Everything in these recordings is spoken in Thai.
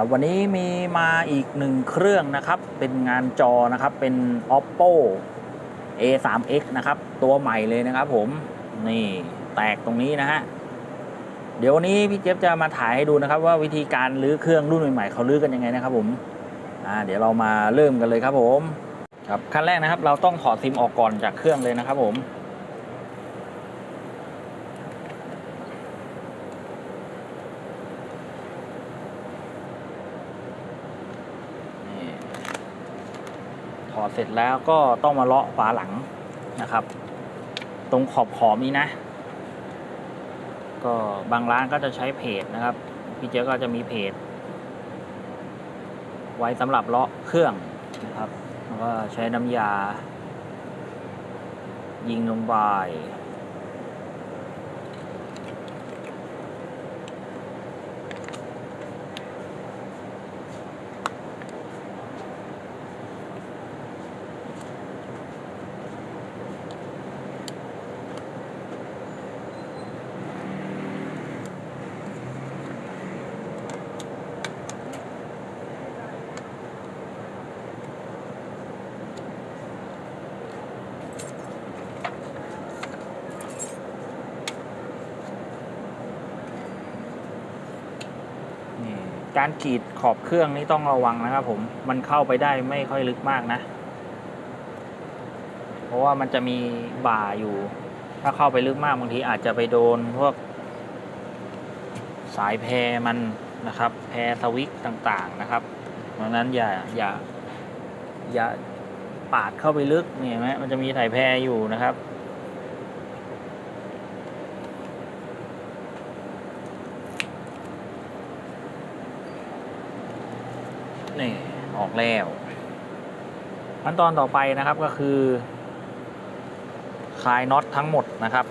ครับวันนี้มีมาอีกหนึ่งเครื่องนะครับ เป็นงานจอนะครับ เป็น oppo a3x นะครับ ตัวใหม่เลยนะครับผมนี่แตกตรงนี้นะฮะเดี๋ยววันนี้พี่เจฟจะมาถ่ายให้ดูนะครับ ว่าวิธีการรื้อเครื่องรุ่นใหม่ๆเขารื้อกันยังไงนะครับผมอ่าเดี๋ยวเรามาเริ่มกันเลยครับผมครับขั้นแรกนะครับ เราต้องถอดซิมออกก่อนจากเครื่องเลยนะครับผม อดเสร็จแล้วก็ต้องมาเลาะฝาหลังนะครับ ตรงขอบขอบนี้นะ ก็บางร้านก็จะใช้เพจนะครับ พี่เจ๊ก็จะมีเพจ ไว้สำหรับเลาะเครื่องนะครับแล้วก็ใช้น้ำยา ยิงลงไป การกรีดขอบเครื่องนี่ต้องระวังนะครับผมมันเข้าไปได้ไม่ค่อยลึกมากนะ เพราะว่ามันจะมีบ่าอยู่ ถ้าเข้าไปลึกมากบางทีอาจจะไปโดนพวก สายแพรมันนะครับ แพรสวิกต่างๆนะครับเพราะนั้นอย่าอย่าอย่าปาดเข้าไปลึกเนี่ยเห็นไหมมันจะมีสายแพรอยู่นะครับ นี่ ออกแล้ว ขั้นตอนต่อไปนะครับก็คือคลายน็อตทั้งหมดนะครับ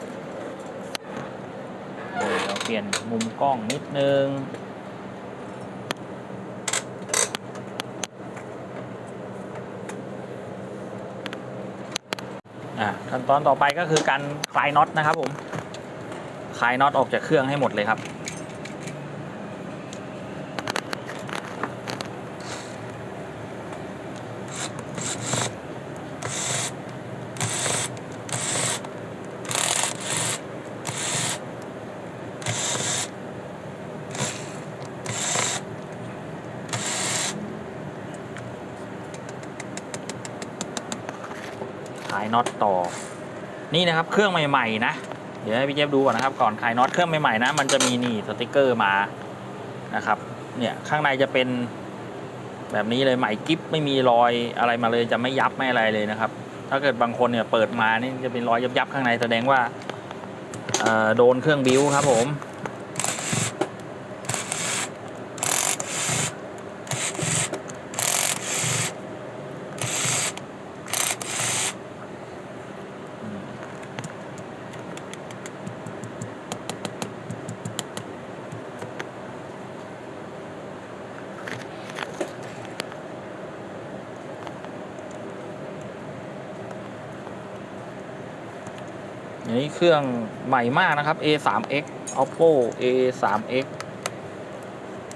เราเปลี่ยนมุมกล้องนิดนึงอะขั้นตอนต่อไปก็คือการคลายน็อตนะครับผม คลายน็อตออกจากเครื่องให้หมดเลยครับายน็อตต่อ นี่นะครับเครื่องใหม่ๆนะ เดี๋ยวให้พี่เจฟดูก่อนนะครับ ก่อนคลายน็อตเครื่องใหม่ๆนะมันจะมีนี่สติกเกอร์มานะครับ เนี่ยข้างในจะเป็นแบบนี้เลยใหม่กิฟไม่มีรอยอะไรมาเลยจะไม่ยับไม่อะไรเลยนะครับ ถ้าเกิดบางคนเนี่ยเปิดมานี่จะเป็นรอยยับๆข้างในแสดงว่าโดนเครื่องบิ้วครับผม นี้เครื่องใหม่มากนะครับ A3X Oppo A3X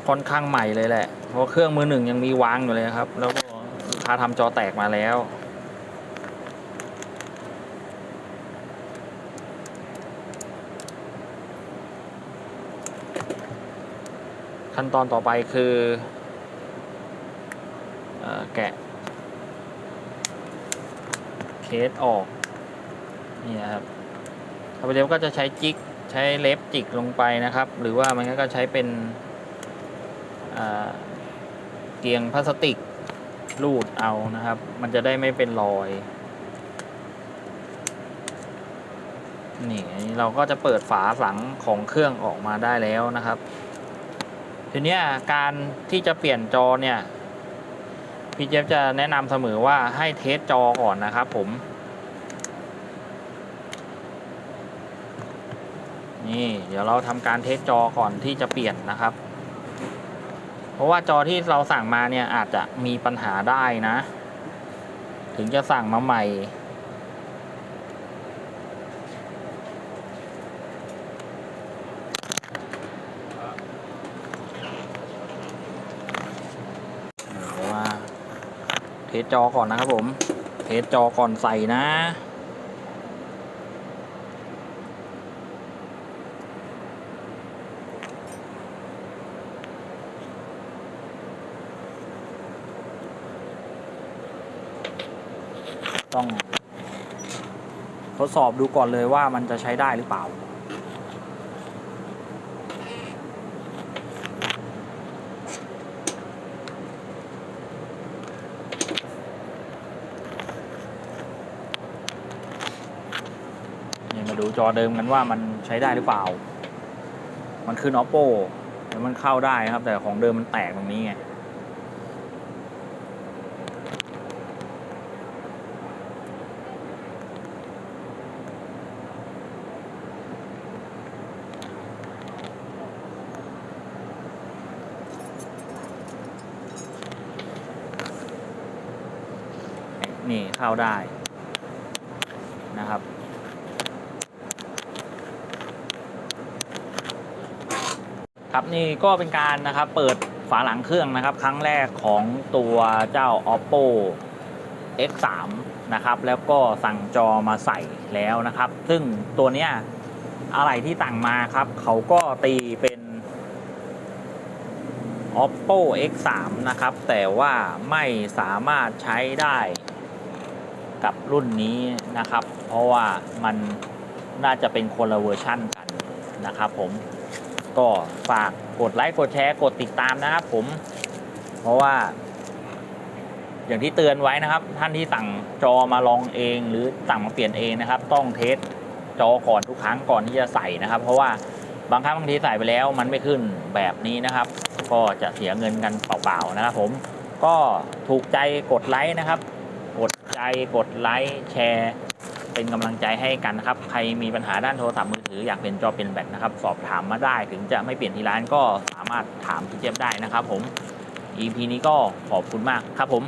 ค่อนข้างใหม่เลยแหละ เพราะเครื่องมือหนึ่งยังมีวางอยู่เลยครับ แล้วก็ลูกค้าทำจอแตกมาแล้วขั้นตอนต่อไปคือออแกะ เคสออก นี่นะครับ ถ้าไปเล็บก็จะใช้จิกใช้เล็บจิกลงไปนะครับ หรือว่ามันก็ใช้เป็นเกียงพลาสติกรูดเอานะครับ มันจะได้ไม่เป็นรอย นี่เราก็จะเปิดฝาหลังของเครื่องออกมาได้แล้วนะครับ ทีนี้การที่จะเปลี่ยนจอเนี่ย พี่เจฟจะแนะนำเสมอว่าให้เทสจอก่อนนะครับผม นี่เดี๋ยวเราทำการเทสจอก่อนที่จะเปลี่ยนนะครับ เพราะว่าจอที่เราสั่งมาเนี่ยอาจจะมีปัญหาได้นะ ถึงจะสั่งมาใหม่ เดี๋ยวมาเทสจอก่อนนะครับผม เทสจอก่อนใส่นะ ต้อง ทดสอบดูก่อนเลยว่ามันจะใช้ได้หรือเปล่า นี่มาดูจอเดิมกันว่ามันใช้ได้หรือเปล่า มันขึ้น oppo แล้วมันเข้าได้นะครับ แต่ของเดิมมันแตกตรงนี้ไง นี่เข้าได้นะครับ ครับนี่ก็เป็นการนะครับเปิดฝาหลังเครื่องนะครับ ครั้งแรกของตัวเจ้า oppo x3 นะครับ แล้วก็สั่งจอมาใส่แล้วนะครับ ซึ่งตัวเนี้ยอะไรที่ต่างมาครับ เขาก็ตีเป็น oppo x3 นะครับ แต่ว่าไม่สามารถใช้ได้ กับรุ่นนี้นะครับ เพราะว่ามันน่าจะเป็นคนละเวอร์ชั่นกันนะครับผมก็ฝากกดไลค์กดแชร์กดติดตามนะครับผม เพราะว่า อย่างที่เตือนไว้นะครับ ท่านที่สั่งจอมาลองเองหรือสั่งมาเปลี่ยนเองนะครับ ต้องเทสจอก่อนทุกครั้งก่อนที่จะใส่นะครับ เพราะว่าบางครั้งบางทีใส่ไปแล้วมันไม่ขึ้นแบบนี้นะครับ ก็จะเสียเงินกันเปล่าๆนะครับ ผมก็ถูกใจกดไลค์นะครับ กดใจกดไลค์แชร์ เป็นกำลังใจให้กันนะครับ ใครมีปัญหาด้านโทรศัพท์มือถืออยากเปลี่ยนจอเปลี่ยนแบตนะครับ สอบถามมาได้ถึงจะไม่เปลี่ยนที่ร้านก็สามารถถามพี่เจี๊ยบได้นะครับผม EP นี้ก็ขอบคุณมากครับผม